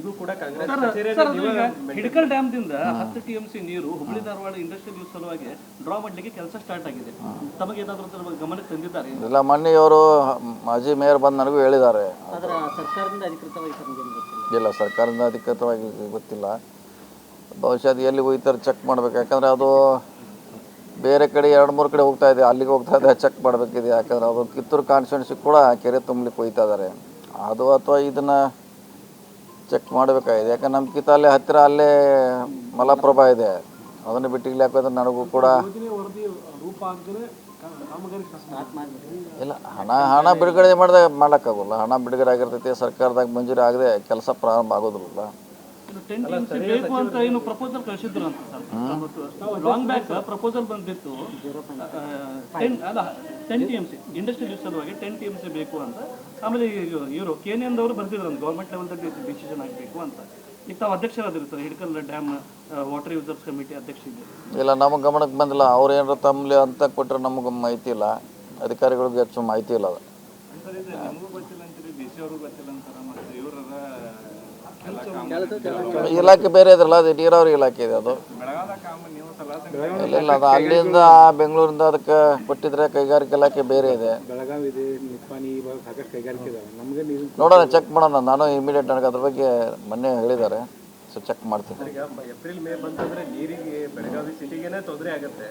ಇದು ಕೂಡ ಹಿಡಕಲ್ ಡ್ಯಾಮ್ದಿಂದ ಹತ್ತು ಟಿ ಎಂ ಸಿ ನೀರು ಹುಬ್ಬಳ್ಳಿ ಧಾರವಾಡ ಇಂಡಸ್ಟ್ರಿಯಲ್ ಯೂಸ್ ಸಲುವಾಗಿ ಡ್ರಾ ಮಾಡ್ಲಿಕ್ಕೆ ಕೆಲಸ ಸ್ಟಾರ್ಟ್ ಆಗಿದೆ. ತಮಗೇನಾದ್ರೂ ಏನಾದರೂ ಗಮನಕ್ಕೆ ತಂದಿದ್ದಾರೆ? ಇಲ್ಲ ಮೊನ್ನೆ ಇವರು ಮಾಜಿ ಮೇಯರ್ ಬಂದು ನನಗೂ ಹೇಳಿದ್ದಾರೆ. ಅದರ ಸರ್ಕಾರದಿಂದ ಅಧಿಕೃತವಾಗಿ ಇಲ್ಲ ಸರ್ಕಾರದಿಂದ ಅಧಿಕೃತವಾಗಿ ಗೊತ್ತಿಲ್ಲ. ಬಹುಶಃ ಅದು ಎಲ್ಲಿ ಹೋಗ್ತಾರೆ ಚೆಕ್ ಮಾಡ್ಬೇಕು. ಯಾಕಂದ್ರೆ ಅದು ಬೇರೆ ಕಡೆ ಎರಡು ಮೂರು ಕಡೆ ಹೋಗ್ತಾ ಇದೆ. ಅಲ್ಲಿಗೆ ಹೋಗ್ತಾ ಇದೆ ಚೆಕ್ ಮಾಡಬೇಕಿದೆ. ಯಾಕಂದ್ರೆ ಅದು ಕಿತ್ತೂರು ಕಾನ್ಸ್ಟಿಟ್ಯೂನ್ಸಿ ಕೂಡ ಕೆರೆ ತುಂಬಲಿಕ್ಕೆ ಹೋಗ್ತಾ ಇದ್ದಾರೆ. ಅದು ಅಥವಾ ಇದನ್ನು ಚೆಕ್ ಮಾಡಬೇಕಾಗಿದೆ. ಯಾಕಂದ್ರೆ ನಮ್ಮ ಅಲ್ಲೇ ಹತ್ತಿರ ಅಲ್ಲೇ ಮಲಪ್ರಭಾ ಇದೆ. ಅದನ್ನು ಬಿಟ್ಟು ಇಲ್ಲಿ ಹಾಕೋದ್ರೆ ನನಗೂ ಕೂಡ ಇಲ್ಲ, ಹಣ ಹಣ ಬಿಡುಗಡೆ ಮಾಡಿದಾಗ ಮಾಡೋಕ್ಕಾಗಲ್ಲ. ಹಣ ಬಿಡುಗಡೆ ಆಗಿರ್ತೈತಿ, ಸರ್ಕಾರದಾಗ ಮಂಜೂರಿ ಆಗದೆ ಕೆಲಸ ಪ್ರಾರಂಭ ಆಗೋದಿಲ್ಲ ಬೇಕು ಅಂತ ಏನು ಪ್ರಪೋಸಲ್ ಕಳಿಸಿದ್ರು ಅಂತ ಸರ್. ಲಾಂಗ್ ಬ್ಯಾಕ್ ಪ್ರಪೋಸಲ್ ಬಂದಿತ್ತು ಅಲ್ಲ ten T M C industrial use ಸಲುವಾಗಿ ಟೆನ್ ಟಿ ಎಂ ಸಿ ಬೇಕು ಅಂತ. ಆಮೇಲೆ ಇವರು ಕೇನಿಯಂದವರು ಬರ್ತಿದ್ರು ಅಂತ ಗೌರ್ಮೆಂಟ್ ಲೆವೆಲ್ದಾಗ ಡಿಸಿಷನ್ ಆಗಬೇಕು ಅಂತ. ಈಗ ತಾವು ಅಧ್ಯಕ್ಷರಾದಿರಿ sir Hidkal dam water users committee ಅಧ್ಯಕ್ಷ ಇಲ್ಲ ನಮ್ಮ ಗಮನಕ್ಕೆ ಬಂದಿಲ್ಲ. ಅವ್ರು ಏನಾರ ತಮ್ಮಲ್ಲಿ ಅಂತ ಕೊಟ್ಟರೆ ನಮಗೆ ಮಾಹಿತಿ ಇಲ್ಲ. ಅಧಿಕಾರಿಗಳಿಗೆ ಹೆಚ್ಚು ಮಾಹಿತಿ ಇಲ್ಲ ಅದು. ಇಲಾಖೆ ಬೇರೆ ಇದ್ರಲ್ಲ ಅದು ನೀರಾವರಿ ಇಲಾಖೆ ಇದೆ ಅದು. ಇಲ್ಲ ಇಲ್ಲ ಅದು ಅಲ್ಲಿಂದ ಬೆಂಗಳೂರಿಂದ ಅದಕ್ಕೆ ಕೊಟ್ಟಿದ್ರೆ ಕೈಗಾರಿಕೆ ಇಲಾಖೆ ಬೇರೆ ಇದೆ. ನೋಡೋಣ ಚೆಕ್ ಮಾಡೋಣ. ನಾನು ಇಮಿಡಿಯೇಟ್ ನನಗೆ ಅದ್ರ ಬಗ್ಗೆ ಮೊನ್ನೆ ಹೇಳಿದ್ದಾರೆ. ಸೊ ಚೆಕ್ ಮಾಡ್ತೀನಿ. ಏಪ್ರಿಲ್ ಮೇ ಬಂತಂದ್ರೆ ನೀರಿಗೆ ಬೆಳಗಾವಿ ಸಿಟಿಗೆನೆ ತೊಂದರೆ ಆಗುತ್ತೆ.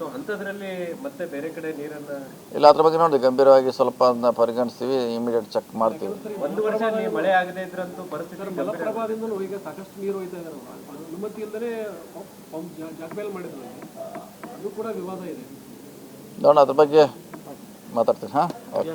ಮತ್ತೆ ಬೇರೆ ಕಡೆ ನೀರನ್ನ ಇಲ್ಲ ಅದ್ರ ಬಗ್ಗೆ ನೋಡಿ ಗಂಭೀರವಾಗಿ ಸ್ವಲ್ಪ ಅದನ್ನ ಪರಿಗಣಿಸ್ತೀವಿ ಇಮಿಡಿಯೇಟ್ ಚೆಕ್ ಮಾಡ್ತೀವಿ. ಒಂದು ವರ್ಷ ನೀವು ಮಳೆ ಆಗದೆ ಇದ್ರಂತೂ ಪರಿಸ್ಥಿತಿ. ಮಲಪ್ರಭಾದಿಂದಲೂ ಈಗ ಸಾಕಷ್ಟು ನೀರು ಹೋಯ್ತಾ ಇದ್ದಾರೆ ಅನುಮತಿ ಇಲ್ಲದೆ ಪಂಪ್ ಜಾಗಬೇಲ್ ಮಾಡಿದ್ರು. ಅದು ಕೂಡ ವಿವಾದ ಇದೆ. ನೋಡೋಣ ಅದ್ರ ಬಗ್ಗೆ ಮಾತಾಡ್ತೀನಿ ಹಾಂ? ಓಕೆ